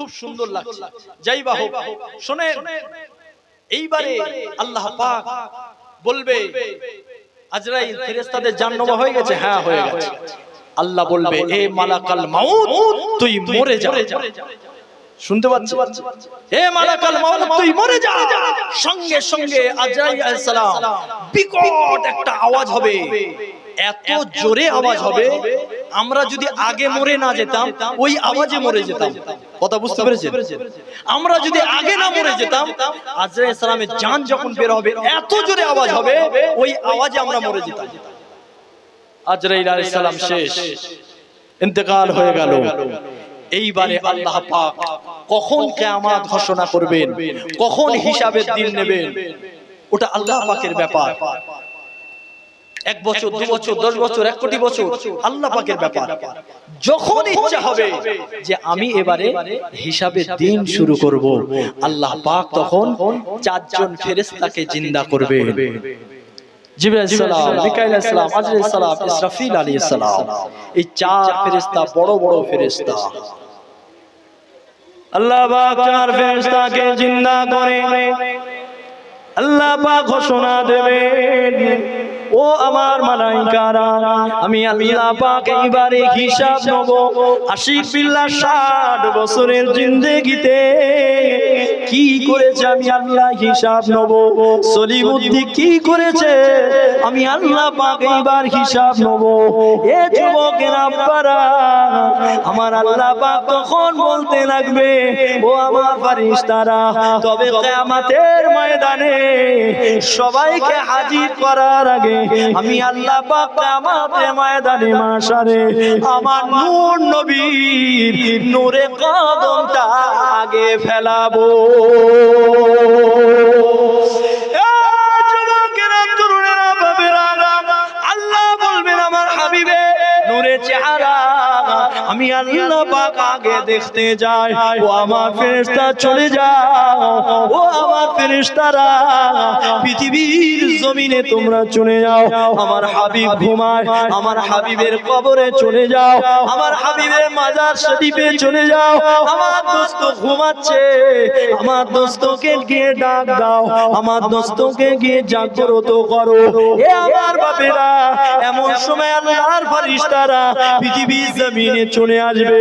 খুব সুন্দর লাগছে। যাই বা হোক শোনেন এইবারে আল্লাহ পাক বলবে আজরাইল ফেরেশতাদের হয়ে গেছে হ্যাঁ হয়ে গেছে। আল্লাহ বলবে এ মালাকাল মাউত তুই মরে যা। শুনতে পাচ্ছ হে মালাকাল মাউত তুই মরে যা। সঙ্গে সঙ্গে আজরাইল আলাইহিস সালাম বিকট একটা আওয়াজ হবে। এত জোরে আওয়াজ হবে। আমরা যদি আগে মরে না যেতাম ওই আওয়াজে মরে যেতাম। কথা বুঝতে পেরেছেন? আমরা যদি আগে না মরে যেতাম আজরাইল সালামের জান যখন বের হবে এত জোরে আওয়াজ হবে ওই আওয়াজে আমরা মরে যেতাম। আজরাইল আলাইহিস সালাম শেষ। ইন্তেকাল হয়ে গেল। এইবারে আল্লাহ পাক কখন কিয়ামত ঘোষণা করবেন? কখন হিসাবের দিন নেবেন? ওটা আল্লাহ পাকের ব্যাপার। এক বছর দু বছর দশ বছর এক কোটি বছর আল্লাহ পাকের ব্যাপার। যখন ইচ্ছা হবে যে আমি এবারে হিসাবের দিন শুরু করব। আল্লাহ পাক তখন চারজন ফেরেশতাকে জিন্দা করবে। এই চার বড় বড় আল্লাহ পাক চার ফেরেশতাকে জিন্দা করে। আল্লাহ পাক ঘোষণা দেবেন। ও আমার মালাইকারা, আমি আল্লাহ পাক এইবারে হিসাব নেব। আশিক বিল্লাহ ষাট বছরের জিন্দেগিতে কি করেছে আমি আল্লাহ হিসাব নেব? সলিমুদ্দি কি করেছে আমি আল্লাহ পাক এইবার হিসাব নেব? এ যুবকের আব্বারা, আমার আল্লাহ পাক তখন বলতে লাগবে, ও আমার ফারিস্তারা তবে কিয়ামতের ময়দানে সবাইকে হাজির করার আগে আমি আল্লাহ পাক কিয়ামতের ময়দানে মাসারে আমার নূর নবীর নূরে কদমটা আগে ফেলাবো। আমি আল্লাহ পাক আগে দেখতে যাই। ও আমার ফেরেশতা চলে যাও। ও আমার ফেরেশতারা, পৃথিবীর জমিনে তোমরা চলে যাও। আমার হাবিব ঘুমায়, আমার হাবিবের কবরে চলে যাও। আমার হাবিবের মাজার শরীফে চলে যাও। আমার দোস্ত ঘুমাচ্ছে, আমার দোস্তকে গিয়ে ডাক দাও। আমার দোস্তকে গিয়ে জাগ্রত করো। এ আমার বাপেরা, এমন সময় আল্লাহর ফারিস্তারা পৃথিবীর জমিনে চলে আসবে।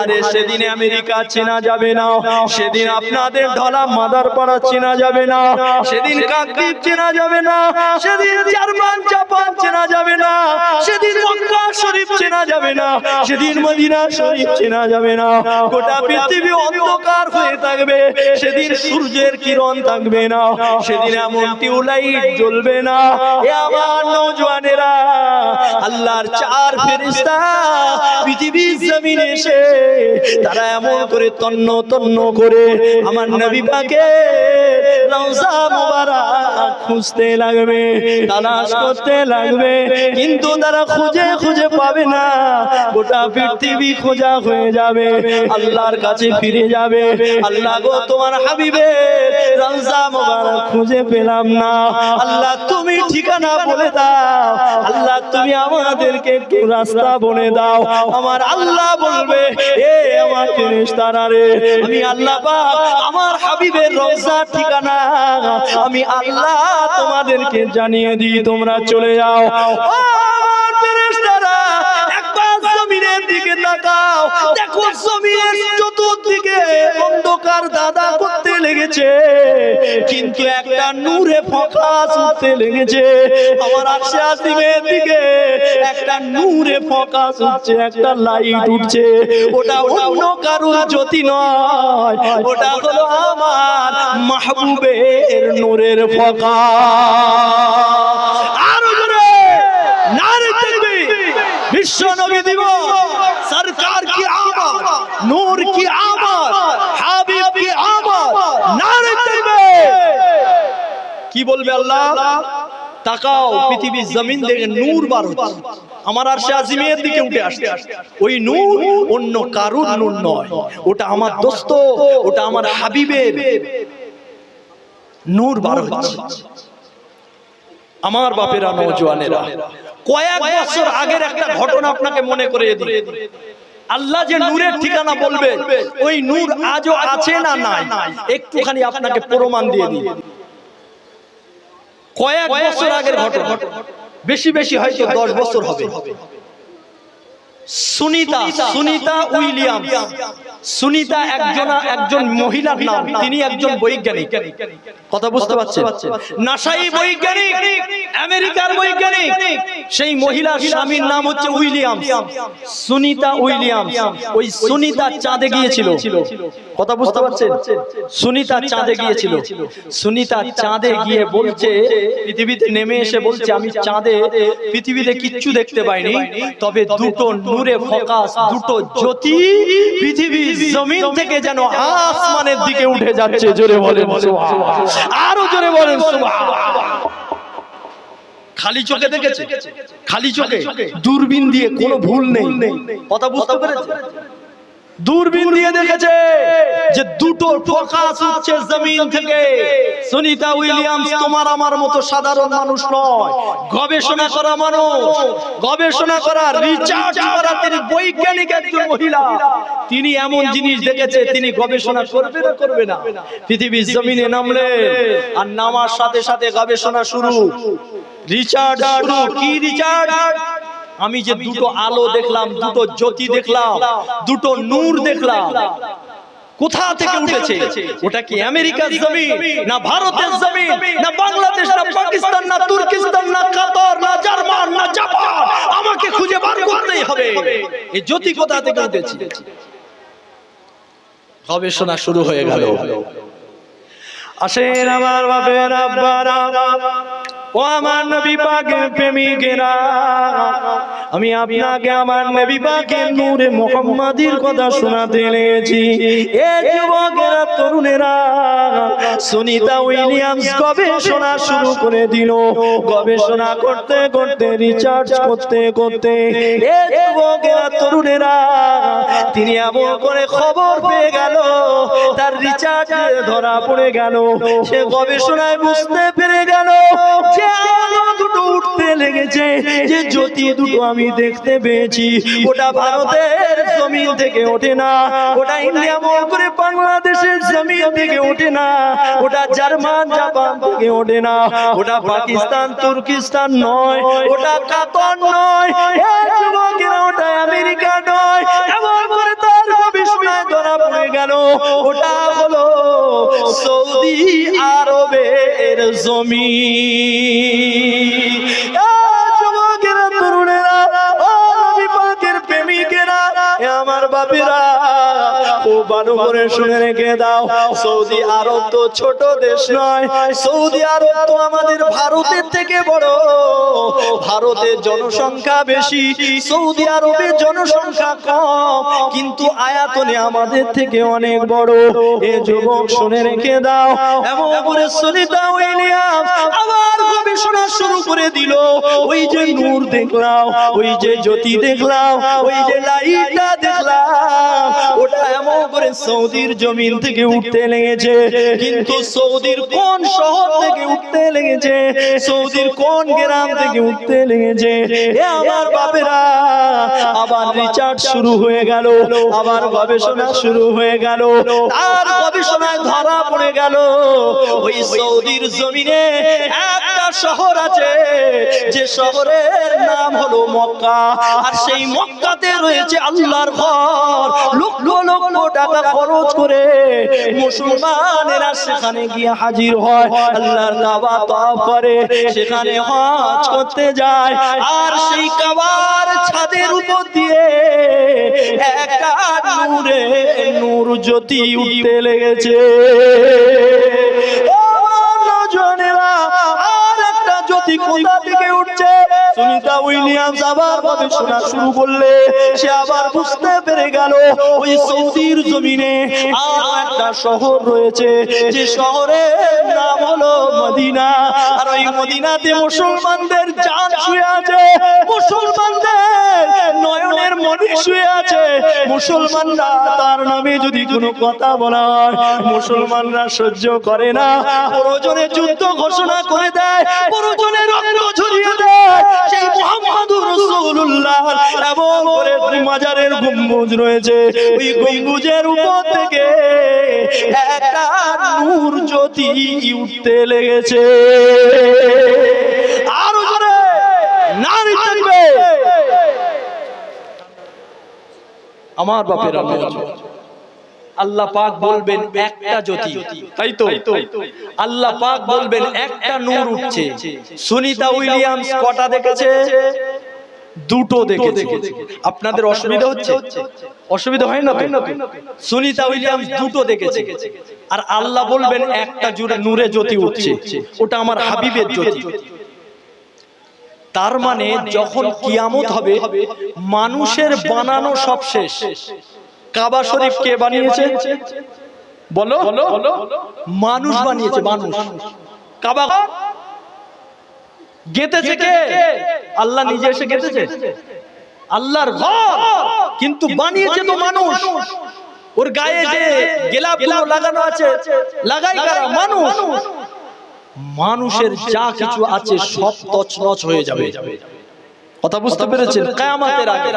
আরে সেদিনে আমেরিকা চেনা যাবে না। সেদিন আপনাদের ঢলা মাদার পাড়া চেনা যাবে না। সেদিন কাকদ্বীপ চেনা যাবে না। সেদিন জার্মান, জাপান চেনা যাবে না। সেদিন মক্কা শরীফ চেনা যাবে না। সেদিন মদিনা শরীফ চেনা যাবে না। গোটা পৃথিবী অন্ধকার হয়ে থাকবে। সেদিন সূর্যের কিরণ থাকবে না। সেদিন এমন টিউলাইট জ্বলবে না। আমার নৌজওয়ানেরা আল্লাহর চার ফেরেশতা, পৃথিবীর জমিনে এসে তারা এমন করে তন্ন তন্ন করে আমার নবী পাকে রওজা মুবারক খুঁজতে লাগবে, তালাশ করতে লাগবে, কিন্তু তারা খুঁজে খুঁজে পাবে না। গোটা পৃথিবী খোঁজা হয়ে যাবে, আল্লাহর কাছে ফিরে যাবে। আল্লাহ গো, তোমার হাবিবের রওজা মুবারক খুঁজে পেলাম না। আল্লাহ, তুমি ঠিকানা বলে দাও। আল্লাহ, তুমি আমাদেরকে রাস্তা বলে দাও। আমার আল্লাহ বলবে, এ আমার ফেরেশতারা রে, আমি আল্লাহ পাক আমার হাবিবের রওজা ঠিকানা, আমি আল্লাহ তোমাদেরকে জানিয়ে দিই, তোমরা চলে যাও। ও আমার ফেরেশতারা জমিনের দিকে তাকাও। দেখো জমিনের চতুর্দিকে অন্ধকার দাদা করতে লেগেছে। কিন্তু একটা নূরে ফোকাস উঠতে লেগেছে। আমার আশা দিবের দিকে একটা নূরে ফোকাস উঠছে একটা লাইট উঠছে। ওটা অন্য কারুর জ্যোতি নয়। ওটা হলো আমার মাহবুবের নূরের ফোকাস আরও জোরে নারে তাকবীর বিশ্ব নবী দিবস। সরকার কি আমদ নূর কি আমদ হাবিব কি আমদ নারে তাকবীর কি বলবে আল্লাহ? তাকাও পৃথিবীর জমিন থেকে নূর বার হচ্ছে। আমার আর সে আজিমের দিকে উঠে আসছে। ওই নূর অন্য কারুর নূর নয়। ওটা আমার দোস্ত ওটা আমার হাবিবের। নূর বার হচ্ছে। আমার বাপেরা নৌজওয়ানেরা কয়েক বছর আগের একটা ঘটনা আপনাকে মনে করে দিই। আল্লাহ যে নূরের ঠিকানা বলবে ওই নূর আজও আছে না নাই? একটুখানি আপনাকে প্রমাণ দিয়ে দিই। কয়েক বছর আগের ঘটনা। বেশি বেশি হয়তো দশ বছর হবে। সুনিতা সুনিতা উইলিয়াম সুনিতা একজন একজন মহিলার নাম তিনি একজন বৈজ্ঞানিক। কথা বুঝতে পারছেন? নাসাই বৈজ্ঞানিক আমেরিকার বৈজ্ঞানিক। সেই মহিলার স্বামীর নাম হচ্ছে উইলিয়াম সুনিতা উইলিয়াম ওই সুনিতা চাঁদে গিয়েছিল। কথা বুঝতে পারছেন? সুনিতা চাঁদে গিয়েছিল। সুনিতা চাঁদে গিয়ে বলছে পৃথিবীতে নেমে এসে বলছে আমি চাঁদে পৃথিবীতে কিচ্ছু দেখতে পাইনি তবে দুটো নূরে ফোকাস দুটো জ্যোতি পৃথিবী জমিন থেকে যেন আসমানের দিকে উঠে যাচ্ছে জোরে বলে সুবহান। আরও জোরে বলেন খালি চোখে দেখেছে? খালি চোখে? দূরবীন দিয়ে কোনো ভুল নেই। কথা বুঝতে পেরেছে। দূরবীন দিয়ে দেখেছে যে দুটো ফোকাস হচ্ছে জমিন থেকে। সুনিতা উইলিয়ামস তোমার আমার মতো সাধারণ মানুষ নয়। গবেষণা করা মানুষ। গবেষণা করা রিসার্চ করা তিনি বৈজ্ঞানিক একজন মহিলা। তিনি এমন জিনিস দেখেছে তিনি গবেষণা করবে না করবে না। পৃথিবীর জমিনে নামলে আর নামার সাথে সাথে গবেষণা শুরু। রিচার্ড শুরু কি রিচার্ড আমি যে দুটো আলো দেখলাম দুটো জ্যোতি দেখলাম দুটো নূর দেখলাম। কোথা থেকে উঠেছে? ওটা কি আমেরিকার জমিন না ভারতের জমিন না বাংলাদেশ না পাকিস্তান না তুর্কিস্তান না কাতার না জার্মান না জাপান। আমাকে খুঁজে বার করতেই হবে। এই জ্যোতি কোথা থেকে উঠেছে? গবেষণা শুরু হয়ে গেল। আসেন আমার বাপের আব্বারা ও আমার নবী পাকের প্রেমিকেরা আমি আপনাকে আমার নবী পাকের নূরে মুহাম্মাদির কথা শোনাতে লেগেছি এ যুবকেরা, তরুণেরা সুনিতা উইলিয়ামস গবেষণা শুরু করে দিল। গবেষণা করতে করতে রিসার্চ করতে করতে, এ যুবকেরা, তরুণেরা, তিনি এমন করে খবর পেয়ে গেল। তার রিচার্জ ধরা পড়ে গেল। সে গবেষণায় বুঝতে পেরে গেল যে দুটো উঠতে লেগেছে। যে জ্যোতি দুটো আমি দেখতে পেয়েছি। ওটা ভারতের জমিন থেকে ওঠে না। ওটা ইন্ডিয়া মোড় করে বাংলাদেশের জমিন থেকে ওঠে না। ওটা জার্মান, জাপান থেকে ওঠে না। ওটা পাকিস্তান, তুর্কিস্তান নয়। ওটা কাতার নয়। ওটা আমেরিকা নয়। এমন করে তার গবেষণায় ধরা পড়ে গেল। ওটা সৌদি আরবের জমি। ভালো করে শুনে রেখে দাও। সৌদি আরব তো ছোট দেশ নয়। সৌদি আরব তো আমাদের ভারতের থেকে বড়। ভারতের জনসংখ্যা বেশি, সৌদি আরবের জনসংখ্যা কম। কিন্তু আয়াতনে আমাদের থেকে অনেক বড়। এ যুবক শুনে রেখে দাও। এমন করে সুনিতা উইলিয়াম আবার গবেষণা শুরু করে দিল। ওই যে নূর দেখলাম ওই যে জ্যোতি দেখলাম ওই যে লাইটটা দেখলাম করে সৌদির জমিন থেকে উঠতে লেগেছে। কিন্তু সৌদির কোন শহর থেকে উঠতে লেগেছে? সৌদির কোন গ্রাম থেকে উঠতে লেগেছে? এ আমার বাপেরা, আবার রিচার্জ শুরু হয়ে গেল, আবার গবেষণা শুরু হয়ে গেল আর গবেষণায় ধরা পড়ে গেল। ওই সৌদির জমিনে একটা শহর আছে, যে শহরের নাম হলো মক্কা। আর সেই মক্কাতে রয়েছে আল্লাহর ঘর। লক্ষ লক্ষ টাকা খরচ করে মুসলমানেরা সেখানে গিয়ে হাজির হয়। আল্লাহর কাবা তওয়াফ করে সেখানে হজ করতে যায়। আর সেই কাবার ছাদের উপর দিয়ে একটা নূরে নূর জ্যোতি উঠতে লেগেছে। আর একটা জ্যোতি কোথা থেকে উঠছে? সুনিতা উইলিয়ামস আবার গবেষণা শুরু করলে সে আবার বুঝতে পেরে গেল, ওই সৌদির জমিনে আর একটা শহর রয়েছে। যে শহরের নাম হলো মদিনা। আর ওই মদিনাতে মুসলমানদের জান শুয়ে আছে, মুসলমানদের নয়নের মনি শুয়ে আছে। মুসলমানরা তার নামে যদি কোনো কথা বলা হয়, মুসলমানরা সহ্য করে না। প্রয়োজনে যুদ্ধ ঘোষণা করে দেয়, প্রয়োজনে রক্ত ঝরিয়ে দেয়। সেই মোহাম্মদুর রাসূলুল্লাহ রাসূলুল্লাহ এবং করে মাজারের গম্বুজ রয়েছে। ওই গম্বুজের উপর থেকে একটা নূর জ্যোতি উঠতে লেগেছে। আরও জোরে নারী থাকবে। আমার বাপের আল্লাহ পাক বলবেন একটা জ্যোতি। তাই তো? আল্লাহ পাক বলবেন একটা নূর উঠছে। সুনিতা উইলিয়ামস কটা দেখেছে? দুটো দেখেছে। আপনাদের অসুবিধা হচ্ছে? অসুবিধা হয় না সুনিতা উইলিয়ামস দুটো দেখেছে। আর আল্লাহ বলবেন একটা জুড়ে নূরে জ্যোতি উঠছে। ওটা আমার হাবিবের জ্যোতি। তার মানে যখন কিয়ামত হবে মানুষের বানানো সব শেষ। কাবা শরীফ কে বানিয়েছে? বলো। মানুষ বানিয়েছে মানুষ। কাবা গেতেছে কে? আল্লাহ নিজে এসে গেতেছে। আল্লাহর ঘর কিন্তু বানিয়েছে তো মানুষ। ওর গায়ে যে গেলা গেলাপগুলো লাগানো আছে লাগাই কারা মানুষ। মানুষের যা কিছু আছে সব তছনছ হয়ে যাবে। কথা বুঝতে পেরেছেন? কায়ামাতের আগে।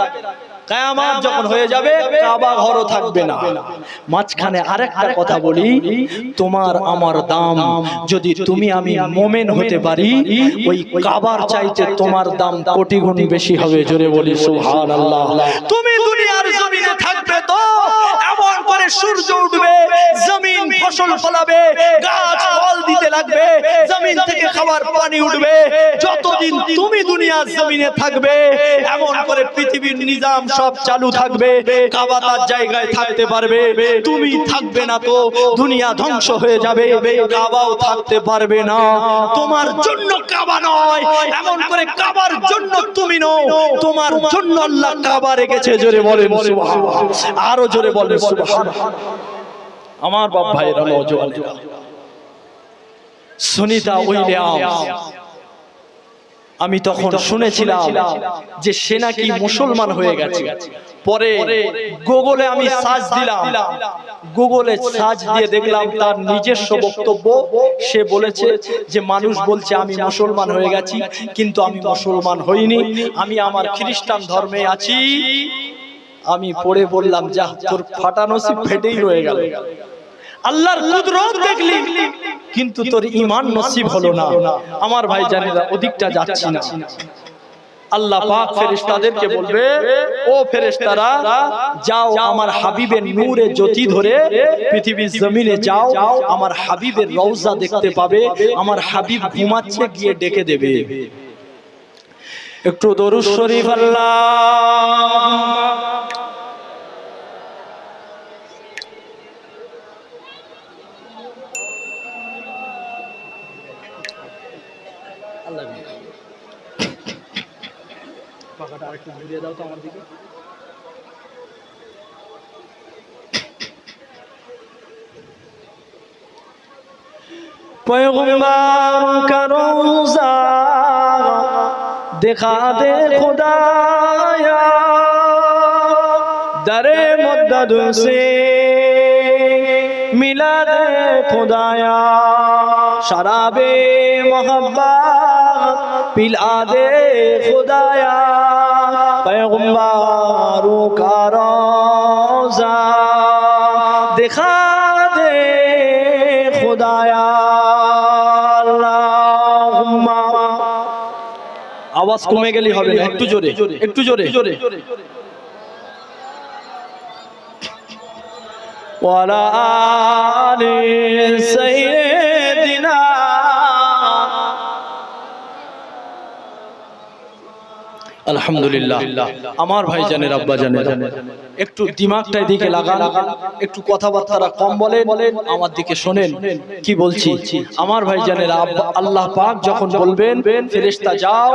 কায়ামাত যখন হয়ে যাবে কাবা ঘরও থাকবে না। মাঝখানে আরেকটা কথা বলি তোমার আমার দাম যদি তুমি আমি মোমেন হতে পারি ওই কাবার চাইতে তোমার দাম কোটি গুণ বেশি হবে জোরে বলি সুবহানাল্লাহ। তুমি দুনিয়ার জমিনে থাকবে তো করে সূর্য উঠবে জমিন ফসল ফলাবে গাছ ফল দিতে লাগবে জমিন থেকে খাবার পানি উঠবে যতদিন তুমি দুনিয়ার জমিনে থাকবে এমন করে পৃথিবীর নিজাম সব চালু থাকবে কাবা তার জায়গায় থাকতে পারবে তুমি থাকবে না তো দুনিয়া ধ্বংস হয়ে যাবে কাবাও থাকতে পারবে না তোমার জন্য কাবা নয় এমন করে কাবার জন্য তুমি নও তোমার জন্য আল্লাহ কাবা রেখেছে জোরে বলেন সুবহানাল্লাহ আরও জোরে বলেন সুবহানাল্লাহ। আমার বাপ ভাইরা নওজওয়ানেরা সুনিতা উইলিয়ামস। আমি তখন শুনেছিলাম যে সে নাকি মুসলমান হয়ে গেছে। পরে গুগলে আমি সার্চ দিলাম। গুগলে সার্চ দিয়ে দেখলাম তার নিজস্ব বক্তব্য। সে বলেছে যে মানুষ বলছে আমি মুসলমান হয়ে গেছি কিন্তু আমি মুসলমান হইনি। আমি আমার খ্রিস্টান ধর্মে আছি। আমি পড়ে বললাম, যা, তোর ফাটানো সি ফেটেই রয়ে গেল। আল্লাহর কুদরত দেখলি, কিন্তু তোর ঈমান নসিব হলো না। আমার ভাই জানেরা ওদিকটা যাচ্ছি না। আল্লাহ পাক ফেরেশতাদেরকে বলবে, ও ফেরেশতারা, যাও আমার হাবিবের নূরে জ্যোতি ধরে, পৃথিবীর জমিনে যাও, আমার হাবিবের রওজা দেখতে পাবে, আমার হাবিব ঘুমাচ্ছে গিয়ে ডেকে দেবে। একটু দরুদ শরীফ আল্লাহ। একটু ঘুরিয়ে দাও তো আমার দিকে। পয়গম্বর করোজা, দেখা দে খোদায়া, দরে মদদ সে মিলা দে খোদায়া শরাবে মোহাম্মত পিলা দে খোদায়া। खुदाया पैगंबरों का रोजा दिखा दे खुदाया আল্লাহুম্মা আওয়াজ কমে গেলে হবে না একটু জোরে একটু জোরে জোরে ওয়ালা আলি সাইয়্যিদিনা আলহামদুলিল্লাহ। আমার ভাই জানের আব্বা জানের একটু দিমাগটাই দিকে লাগান, একটু কথাবার্তারা কম বলেন, আমার দিকে শোনেন, কি বলছি? আমার ভাই জানের আল্লাহ পাক যখন বলবেন, ফেরেশতা যাও,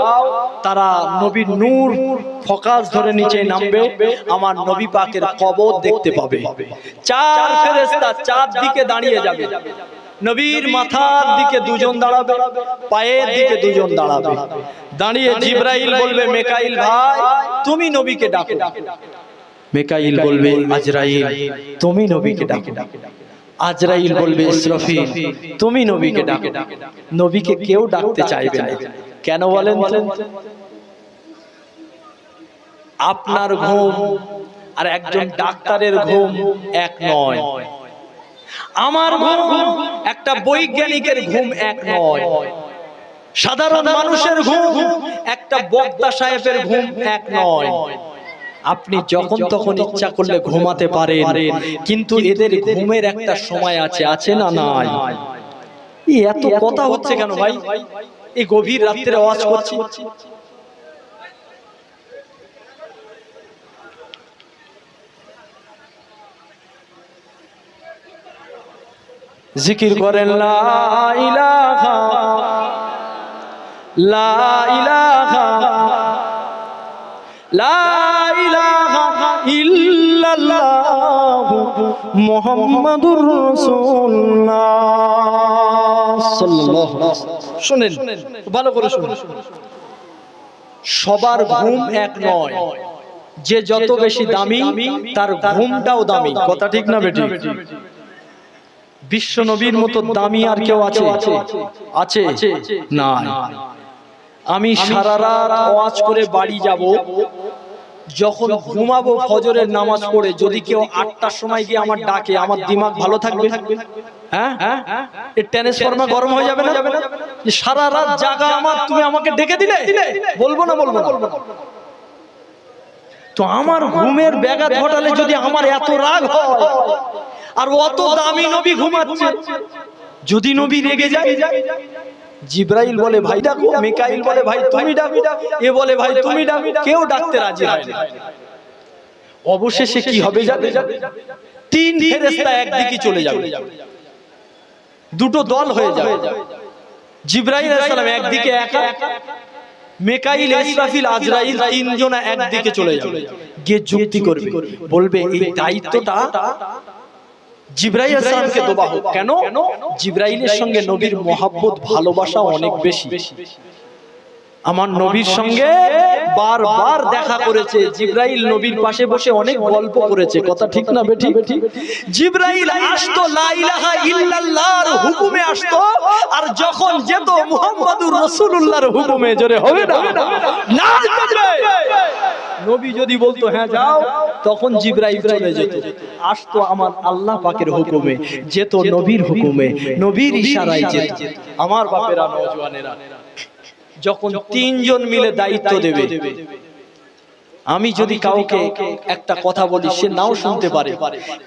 তারা নবীর নূর ফকাস ধরে নিচে নামবে, আমার নবী পাকের কবর দেখতে পাবে। চার ফেরেশতা চার দিকে দাঁড়িয়ে যাবে। নবীর মাথার দিকে দুজন দাঁড়াবে পায়ের দিকে দুজন দাঁড়াবে। দাঁড়িয়ে জিব্রাইল বলবে মেকাইল ভাই তুমি নবীকে ডাকো। মেকাইল বলবে আজরাইল তুমি নবীকে ডাকো। আজরাইল বলবে ইসরাফিল তুমি নবীকে ডাকো। নবীকে কেউ ডাকতে চাইবে না। কেন বলেন বলেন আপনার ঘুম আর একজন ডাক্তারের ঘুম এক নয়। আমার ঘুম একটা বৈজ্ঞানিকের ঘুম এক নয়। সাধারণ মানুষের ঘুম একটা বক্তা সাহেবের ঘুম এক নয়। আপনি যখন তখন ইচ্ছা করলে ঘুমাতে পারেন। কিন্তু এদের ঘুমের একটা সময় আছে আছে না নাই? এত কথা হচ্ছে কেন ভাই? এই গভীর রাত্রে আওয়াজ করছি। জিকির করেন, লা ইলাহা লা লা ভালো করে সবার ঘুম এক নয়। যে যত বেশি দামি, তার ঘুমটাও দামি। কথা ঠিক না, বেটি? বিশ্ব নবীর মতো দামি আর কেউ আছে? আছে? না আমি সারা রাত ওয়াজ করে বাড়ি যাব। যখন ঘুমাবো ফজরের নামাজ পড়ে যদি কেউ আটটার সময় গিয়ে আমার ডাকে আমার দিমাগ ভালো থাকবে? হ্যাঁ? হ্যাঁ? ট্রান্সফর্মার গরম হয়ে যাবে না? সারা রাত জাগা আমার তুমি আমাকে ডেকে দিলে? বলব না বলব না। তো আমার ঘুমের ব্যাঘাত ঘটালে যদি আমার এত রাগ হয় আর অত দামি নবী ঘুমাচ্ছে যদি নবী রেগে যায় জিব্রাইল বলে ভাই ডাকো মিকাইল বলে ভাই তুমি ডাকো এ বলে ভাই তুমি ডাকো কেউ ডাকতে রাজি হয় না। অবশেষে কি হবে জানে তিন ফেরেশতা একদিকে চলে যাবে। দুটো দল হয়ে যাবে। জিব্রাইল আলাইহিস সালাম একদিকে একা মেকাইল ইসরাফিল আজরাইল তিনজন একদিকে চলে যাবে। গিয়ে যুক্তি করবে। বলবে এই দায়িত্বটা জিব্রাইল আসসালামকে দেওয়া হোক। কেন? জিব্রাইলের সঙ্গে নবীর মহাব্বত ভালোবাসা অনেক বেশি। আমার নবীর সঙ্গে বারবার দেখা করেছে জিব্রাইল নবীর পাশে বসে অনেক গল্প করেছে। কথা ঠিক না বেঠি? জিব্রাইল আসতো লা ইলাহা ইল্লাল্লাহর হুকুমে আসতো। আর যখন যেত মুহাম্মাদুর রাসূলুল্লাহর হুকুমে জোরে হবে না? না। নবী যদি বলতো হ্যাঁ যাও তখন জিব্রাইল চলে যেত। আসতো আমার আল্লাহ পাকের হুকুমে। যেত নবীর হুকুমে। নবীর ইশারায় যেত। আমার বাপেরা নওজোয়ানেরা যখন তিনজন মিলে দায়িত্ব দেবে। আমি যদি কাউকে একটা কথা বলি সে নাও শুনতে পারে।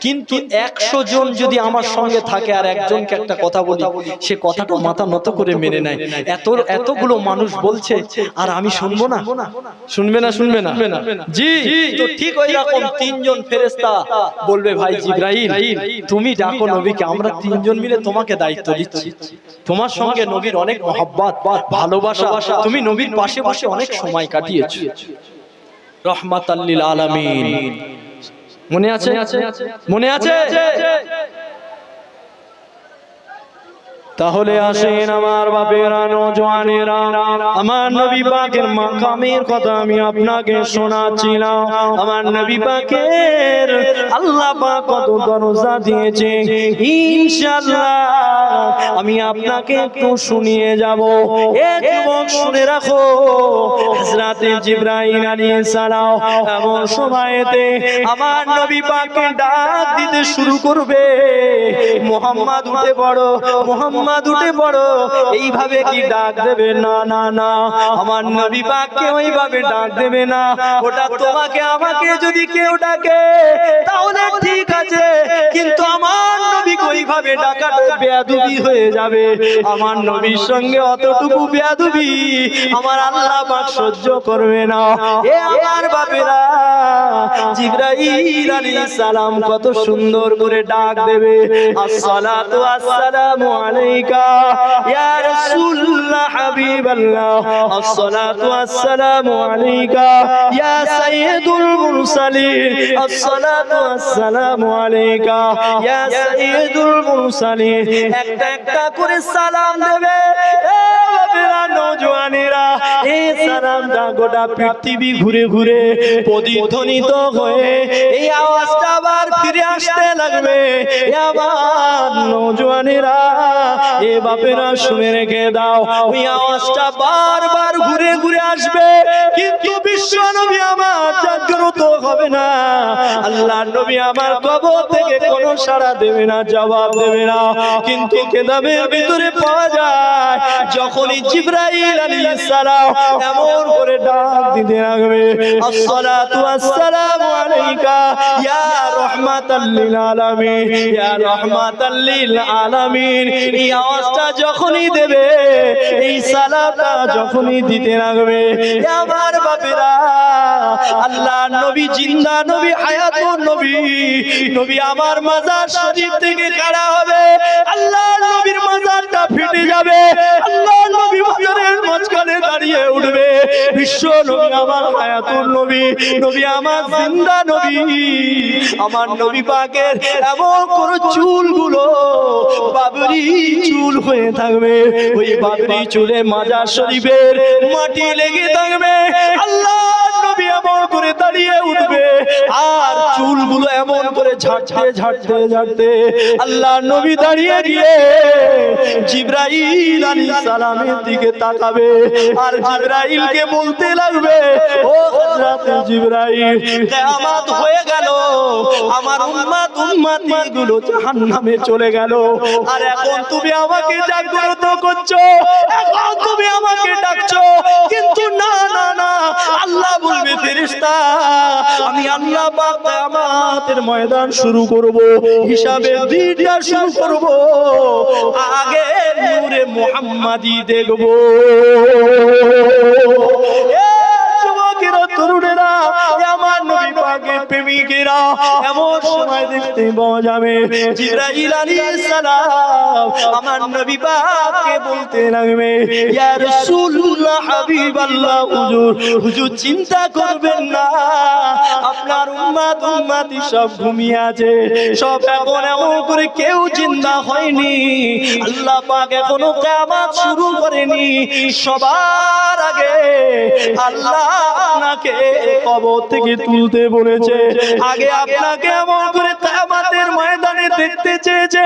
কিন্তু একশো জন যদি আমার সঙ্গে থাকে আর একজনকে একটা কথা বলি সে কথাটা মাথা নত করে মেনে নেয়। এত এতগুলো মানুষ বলছে আর আমি শুনব না। শুনবে না। শুনবে না জি তো ঠিক ওই রকম তিনজন ফেরেস্তা বলবে ভাই জিব্রাহিম তুমি ডাকো নবীকে আমরা তিনজন মিলে তোমাকে দায়িত্ব দিচ্ছি। তোমার সঙ্গে নবীর অনেক মহাব্বত ভালোবাসা তুমি নবীর পাশে পাশে অনেক সময় কাটিয়েছো রহমাতাল্লিল আলামিন। মনে আছে? মনে আছে? তাহলে আসেন আমার বাপেরা নজওয়ানেরা। আমার নবী পাকের মাকামের কথা আমি আপনাকে শোনাচ্ছিলাম। আমার নবী পাকের আল্লাহ পাক কত দরজা দিয়েছে ইনশাআল্লাহ আমি আপনাকে একটু শুনিয়ে যাব। এ যুবক শুনে রাখো। হযরতে জিবরাইল আলাইহিস সালাম। এমন সময়তে আমার নবী পাককে ডাক দিতে শুরু করবে। মোহাম্মদ উঠে পড়ো। মোহাম্মদ উঠে পড়ো এইভাবে কি ডাক দেবে? না না না, আমার নবী পাককে ওইভাবে ডাক দেবে না। ওটা তোমাকে, আমাকে যদি কেউ ডাকে, তাহলে ঠিক আছে, কিন্তু আমার নবীকে ওইভাবে ডাকাটা বেয়াদবি হয়ে যাবে। আমার নবীর সঙ্গে অতটুকু বেয়াদবি আমার আল্লাহ পাক সহ্য করবে না। এ আমার বাপেরা, জিবরাইল আলাইহিস সালাম কত সুন্দর করে ডাক দেবে। আসসালাতু আসসালামু গোটা পৃথিবী ঘুরে ঘুরে প্রতিধ্বনিত হয়ে এই আওয়াজটা আবার ফিরে আসতে লাগবে। এ আমার নজওয়ানেরা এ বাপেরা শুনে রেখে দাও, ওই আওয়াজটা বারবার ঘুরে ঘুরে আসবে, কিন্তু বিশ্ব নবী আমার জাগ্রত হবে না। আল্লাহ নবী আমার কবর থেকে কোনো সাড়া দেবে না, জবাব দেবে না। কিন্তু ভিতরে পাওয়া যায়, যখনই জিব্রাইল আলাইহিস সালাম এমন করে ডাক দিতে লাগবে, আসসালাতু আসসালামু আলাইকা, ইয়া রাহমাতাল লিল আলামিন, ইয়া রাহমাতাল লিল আলামিন আওয়াজটা যখনই দেবে এই সালামটা যখনই দিতে লাগবে। আমার বাপেরা আল্লাহ নবী, জিন্দা নবী হায়াতুন নবী। নবী আমার মাজার শরীফ থেকে কাড়া হবে। আল্লাহ নবীর মাজারটা ফেটে যাবে। আল্লাহ নবী মাজারের মাঝখানে দাঁড়িয়ে উঠবে। বিশ্ব নবী আমার হায়াতুন নবী নবী আমার জিন্দা নবী। আমার নবী পাকের এমন কোন চুলগুলো বাবরি চুল হয়ে থাকবে। ওই বাবরি চুলে মাজার শরীফের মাটি লেগে থাকবে। আল্লাহ নবী এমন করে দাঁড়িয়ে উঠবে, আর চুলগুলো এমন করে ঝাড়তে ঝাড়তে ঝাড়তে আল্লাহ নবী দাঁড়িয়ে দিয়ে জিব্রাইল আলাইহিস সালামের দিকে তাকাবে, আর জিব্রাইলকে বলতে লাগবে, ও হযরত জিব্রাইল, কিয়ামত হয়ে আমার উম্মত উম্মতি গুলো জাহান্নামে চলে গেল। আর এখন তুমি আমাকে জাগ্রত করছ, এখন তুমি আমাকে ডাকছো। কিন্তু না না না, আল্লাহ বলবে, ফেরেশতা, আমি আল্লাহ পাক কিয়ামতের ময়দান শুরু করব, হিসাবে ভিডিও শুরু করব, আগে নূরে মুহাম্মাদি দেখব। এ যুবকেরা, তরুণেরা আমার নবী পাকের প্রেমিকেরা এমন সময় দেখতে যাবে। জিবরাইল আলাইহিস সালাম আমার নবী পাককে বলতে লাগবে, ইয়া রাসূলুল্লাহ হুজুর হুজুর চিন্তা করবেন না। আপনার উম্মত উম্মতি সব ঘুমিয়ে আছে। সব এমন করে কেউ জিন্দা হয়নি। আল্লাহ পাক এখনও কিয়ামত শুরু করেনি। সবার আগে আল্লাহ আপনাকে কবর থেকে তুলতে বলেছে আগে আপনাকে এমন করে কিয়ামতের ময়দানে দেখতে চেয়েছে।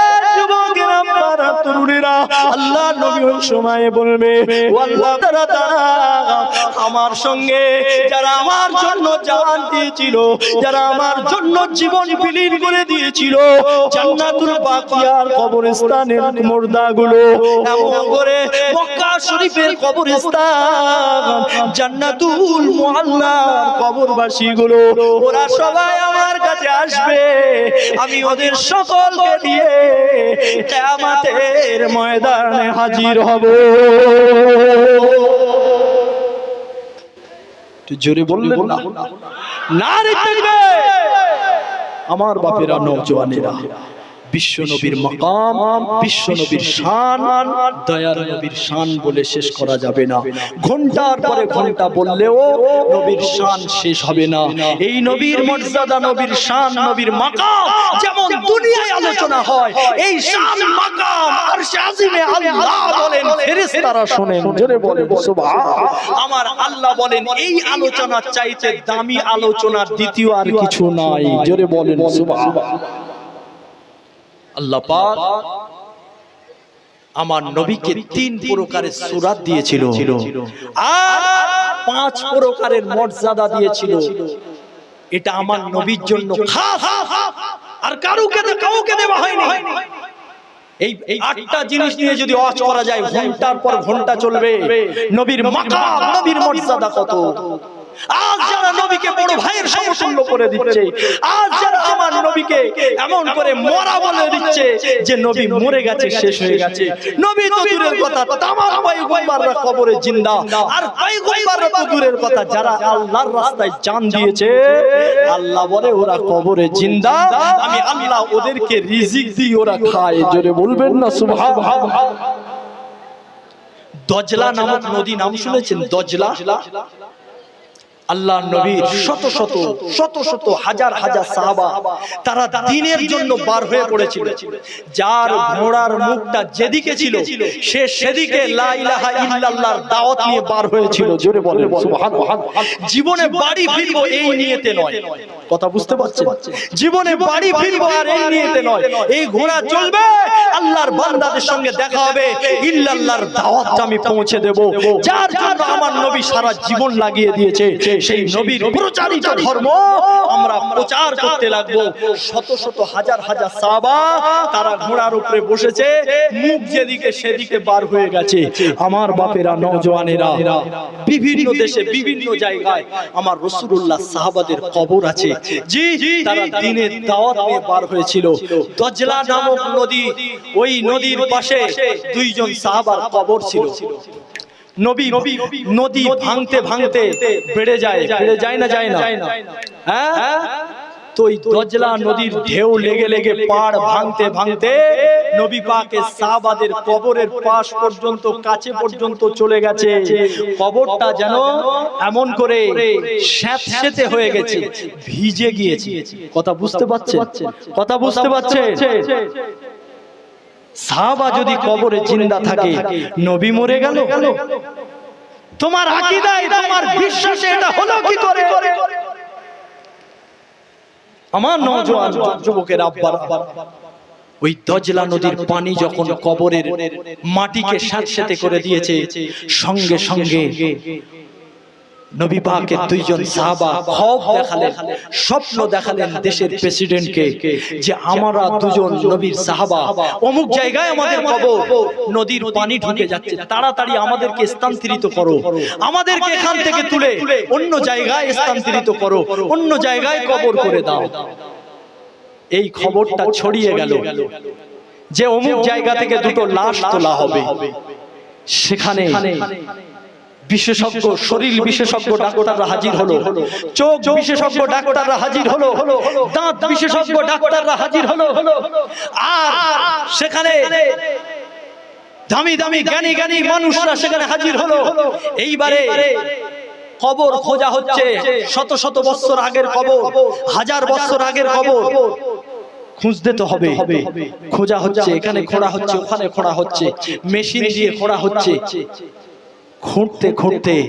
এ যুবকেরা আপনারা তরুণেরা। আল্লাহ নবী ওই সময়ে বলবে আমার সঙ্গে যারা আমার জন্য জান দিয়েছিল যারা আমার জন্য জীবন বিলীন করে দিয়েছিল জান্নাতুল বাকিয়ার কবরস্থানের মুর্দাগুলো এমন করে মক্কা শরীফের কবরস্থান জান্নাতুল মুআল্লার কবরবাসী গুলো ওরা সবাই আমার কাছে আসবে। আমি ওদের সকলকে দিয়ে কেয়ামতের ময়দানে হাজির হব। জোরে বললেন না? না। আমার বাপেরা নওজওয়ানেরা বিশ্ব নবীর মকাম বিশ্ব নবীর শান দয়ার নবীর শান বলে শেষ করা যাবে না। ঘণ্টার পরে ঘণ্টা বললেও নবীর শান শেষ হবে না। এই নবীর মর্যাদা নবীর শান নবীর মাকাম যেমন দুনিয়ায় আলোচনা হয় এই শান মাকাম আর শাজিমে আল্লাহ বলেন ফেরেশতারা শুনেন জোরে বলেন সুবহান আমার আল্লাহ বলেন এই আলোচনার চাইতে দামি আলোচনার দ্বিতীয় আর কিছু নাই। জোরে বলেন সুবহান আল্লাহ পাক আমার নবীকে তিন প্রকারের সুরাত দিয়েছিল। আর পাঁচ প্রকারের মর্যাদা দিয়েছিল। এটা আমার নবীর জন্য আর কারুকে কাউকে দেওয়া হয়নি। এই আটটা জিনিস নিয়ে যদি ওয়াজ করা যায় ঘণ্টার পর ঘণ্টা চলবে। নবীর মাকাম নবীর মর্যাদা কত? আজ যারা নবীকে বড় ভাইয়ের সমতুল্য করে দিচ্ছে। আজ যারা আমার নবীকে এমন করে মরা বলে দিচ্ছে যে নবী মরে গেছে শেষ হয়ে গেছে। নবী তো দূরের কথা তামাম পয়গম্বররা কবরে জিন্দা। আর পয়গম্বররা তো দূরের কথা যারা আল্লাহর রাস্তায় জান দিয়েছে আল্লাহ বলে ওরা কবরে জিন্দা। আমি আল্লাহ ওদেরকে রিজিক দিই ওরা খায় জোরে বলবেন না সুবহান দজলা নামক নদী নাম শুনেছেন? দজলা? আল্লাহ নবীর শত শত শত শত হাজার হাজার সাহাবা তারা দিনের জন্য বার হয়ে পড়েছিল। যার ঘোড়ার মুখটা যেদিকে ছিল সে সেদিকে লা ইলাহা ইল্লাল্লাহর দাওয়াত নিয়ে বার হয়েছিল জোরে বলে জীবনে বাড়ি ফিরবো এই নিয়তে নয়। কথা বুঝতে পারছেন? জীবনে বাড়ি ফিরবো আর এই নিয়তে নয়। এই ঘোড়া চলবে আল্লাহর বান্দাদের সঙ্গে দেখা হবে। ইল্লাল্লাহর দাওয়াতটা আমি পৌঁছে দেব। যার জন্য আমার নবী সারা জীবন লাগিয়ে দিয়েছে সেই নবীর প্রচারিত ধর্ম আমরা প্রচার করতে লাগবো। শত শত হাজার হাজার সাহাবা তারা ঘোড়ার উপরে বসেছে মুখ যেদিকে সেদিকে বার হয়ে গেছে। আমার বাপেরা নওজওয়ানেরা বিভিন্ন দেশে বিভিন্ন জায়গায় আমার রসুল্লাহ সাহাবাদের কবর আছে। জি তারা দিনের দাওয়াত নিয়ে বার হয়েছিল। দজলা নামক নদী ওই নদীর পাশে দুইজন সাহাবার কবর ছিল। নবী নদী ভাঙতে ভাঙতে বেড়ে যায় বেড়ে যায় না যায় না। হ্যাঁ? তো ওই দজলা নদীর ঢেউ লেগে লেগে পাড় ভাঙতে ভাঙতে নবী পাকে সাহাবাদের কবরের পাশ পর্যন্ত কাছে পর্যন্ত চলে গেছে। কবরটা যেন এমন করে স্যাঁতস্যাঁতে হয়ে গেছে ভিজে গিয়েছে। কথা বুঝতে পারছে কথা বুঝতে পারছে সাহাবা যদি কবরে জিন্দা থাকে নবী মরে গেল? তোমার আকীদায় তোমার বিশ্বাসে এটা হলো কি করে? আমার নওজোয়ান যুবকের আব্বার ওই দজলা নদীর পানি যখন কবরের মাটিকে স্যাঁতস্যাঁতে করে দিয়েছে সঙ্গে সঙ্গে নবী পাকের দুইজন সাহাবা খব দেখালেন স্বপ্ন দেখালেন দেশের প্রেসিডেন্টকে যে আমরা দুজন নবীর সাহাবা অমুক জায়গায় আমাদের কবর নদীর পানি ঢুকে যাচ্ছে তাড়াতাড়ি আমাদেরকে স্থানান্তরিত করো আমাদেরকে এখান থেকে তুলে অন্য জায়গায় স্থানান্তরিত করো অন্য জায়গায় কবর করে দাও। এই খবরটা ছড়িয়ে গেল যে অমুক জায়গা থেকে দুটো লাশ তোলা হবে সেখানে বিশেষজ্ঞ শরীর বিশেষজ্ঞ ডাক্তাররা হাজির হলো। চোখ বিশেষজ্ঞ ডাক্তাররা হাজির হলো। দাঁত বিশেষজ্ঞ ডাক্তাররা হাজির হলো। আর সেখানে দামি দামি জ্ঞানী জ্ঞানী মানুষরা সেখানে হাজির হলো। এইবারে কবর খোঁজা হচ্ছে শত শত বছর আগের কবর। হাজার বছর আগের কবর। খুঁজতে তো হবে। খোঁজা হচ্ছে এখানে খোঁড়া হচ্ছে ওখানে খোঁড়া হচ্ছে। মেশিন দিয়ে খোঁড়া হচ্ছে। খুঁড়তে খুঁড়তে